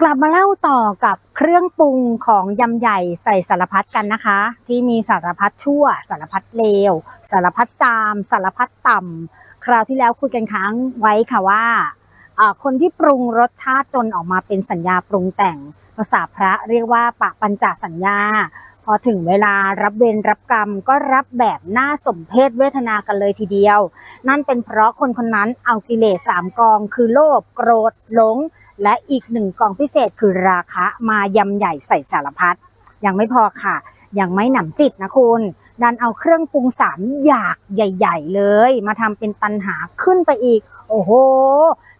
กลับมาเล่าต่อกับเครื่องปรุงของยำใหญ่ใส่สารพัดกันนะคะ ที่มีสารพัดชั่ว สารพัดเลว สารพัดซาม สารพัดต่ำคราวที่แล้วคุยกันค้างไว้ค่ะว่า คนที่ปรุงรสชาติจนออกมาเป็นสัญญาปรุงแต่งภาษาพระเรียกว่าปะปัญจสัญญา พอถึงเวลารับเวรรับกรรมก็รับแบบน่าสมเพศเวทนากันเลยทีเดียว นั่นเป็นเพราะคนคนนั้นเอากิเลสสามกอง คือโลภโกรธหลง และอีกหนึ่งกองพิเศษคือราคะมายำใหญ่ใส่สารพัดยังไม่พอค่ะ ยังไม่หนำจิตนะคุณดันเอาเครื่องปรุงสามอยากใหญ่ ๆ เลย มาทำเป็นตันหาขึ้นไปอีก โอ้โห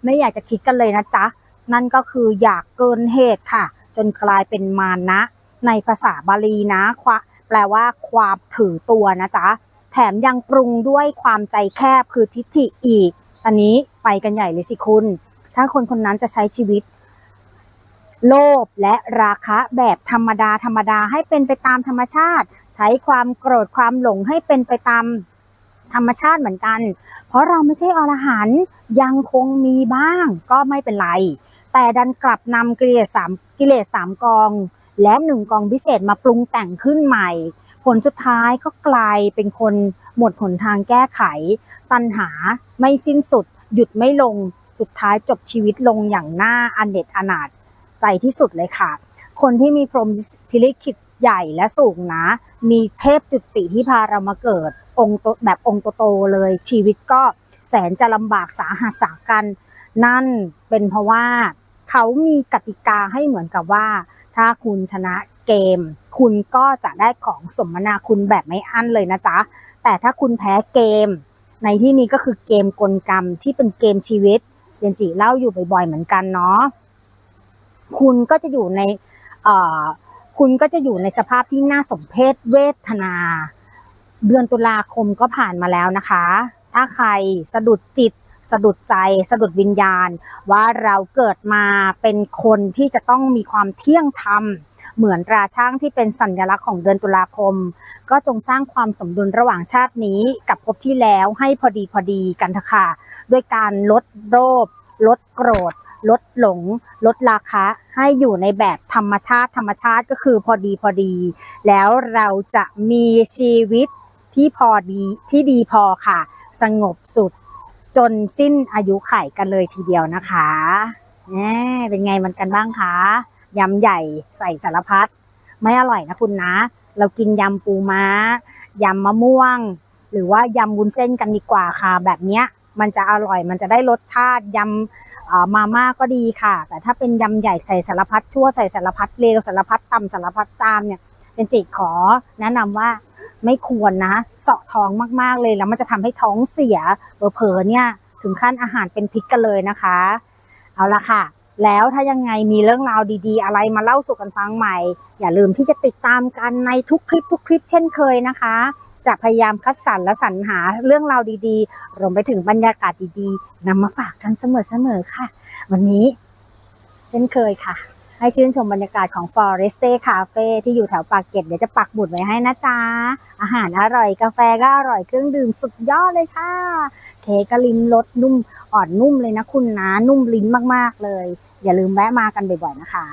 ไม่อยากจะคิดกันเลยนะจ๊ะ นั่นก็คืออยากเกินเหตุค่ะ จนกลายเป็นมานะ ในภาษาบาลีนะควะแปลว่าความถือตัวนะจ๊ะ แถมยังปรุงด้วยความใจแคบคือทิฏฐิอีก อันนี้ไปกันใหญ่เลยสิคุณ ถ้าคนคนนั้นจะใช้ชีวิต โลภและราคะแบบธรรมดาธรรมดาให้เป็นไปตามธรรมชาติ ใช้ความโกรธความหลงให้เป็นไปตามธรรมชาติเหมือนกัน เพราะเราไม่ใช่อรหันต์ยังคงมีบ้างก็ไม่เป็นไร แต่ดันกลับนำกิเลสสามกิเลสสามกอง และหนึ่งกองพิเศษมาปรุงแต่งขึ้นใหม่ ผลสุดท้ายก็กลายเป็นคนหมดหนทางแก้ไข ตัณหาไม่สิ้นสุด หยุดไม่ลง สุดท้ายจบชีวิตลงอย่างน่าอเนจอนาถใจที่สุดเลยค่ะ คนที่มีพรหมพิลิขิตใหญ่และสูงนะ มีเทพจุติที่พาเรามาเกิด องค์โตแบบองค์โตๆเลย ชีวิตก็แสนจะลำบากสาหัสสากัน นั่นเป็นเพราะว่าเขามีกติกาให้เหมือนกับว่า ถ้าคุณชนะเกม คุณก็จะได้ของสมนาคุณแบบไม่อั้นเลยนะจ๊ะ แต่ถ้าคุณแพ้เกม ในที่นี้ก็คือเกมกลกรรมที่เป็นเกมชีวิต เจนจิเล่าอยู่บ่อยๆเหมือนกันเนาะคุณก็จะอยู่ในเอ่อคุณก็จะอยู่ในสภาพที่น่าสมเพชเวทนา เดือนตุลาคมก็ผ่านมาแล้วนะคะ ถ้าใครสะดุดจิต สะดุดใจ สะดุดวิญญาณ ว่าเราเกิดมาเป็นคนที่จะต้องมีความเที่ยงธรรม เหมือนตราช่างที่เป็นสัญลักษณ์ของเดือนตุลาคม ก็จงสร้างความสมดุลระหว่างชาตินี้กับภพที่แล้วให้พอดีพอดีกันเถอะค่ะด้วยการลดโลภลดโกรธ ลดหลง ลดราคะ ให้อยู่ในแบบธรรมชาติธรรมชาติก็คือพอดีพอดี แล้วเราจะมีชีวิตที่พอดีที่ดีพอค่ะ สงบสุดจนสิ้นอายุไขกันเลยทีเดียวนะคะแหมเป็นไงมันกันบ้างคะ ยำใหญ่ใส่สารพัดไม่อร่อยนะคุณนะ เรากินยำปูม้ายำมะม่วง หรือว่ายำวุ้นเส้นกันดีกว่าค่ะ แบบเนี้ยมันจะอร่อยมันจะได้รสชาติยำมาม่าก็ดีค่ะ แต่ถ้าเป็นยำใหญ่ใส่สารพัดชั่วใส่สารพัดเลวสารพัดต่ำสารพัดตามเนี่ยเจนจิขอแนะนำว่าไม่ควรนะเสาะท้องมากๆเลยแล้วมันจะทำให้ท้องเสียเผลอเนี่ยถึงขั้นอาหารเป็นพิษกันเลยนะคะ เอาละค่ะ แล้วถ้ายังไงมีเรื่องราวดีๆ อะไรมาเล่าสู่กันฟังใหม่ อย่าลืมที่จะติดตามกันในทุกคลิปทุกคลิปเช่นเคยนะคะ จะพยายามคัดสรรและสรรหาเรื่องราวดีๆรวมไปถึงบรรยากาศดีๆนำมาฝากกันเสมอๆค่ะ วันนี้ เช่นเคยค่ะ ให้ชื่นชมบรรยากาศของ Foreste Cafe ที่อยู่แถวปากเกร็ดเดี๋ยวจะปักหมุดไว้ให้นะจ๊ะ อาหารอร่อยกาแฟก็อร่อยเครื่องดื่มสุดยอดเลยค่ะ เค้กก็ลิ้มรสนุ่มอ่อนนุ่มเลยนะคุณนะนุ่มลิ้นมากๆเลย อย่าลืมแวะมากันบ่อยๆนะคะ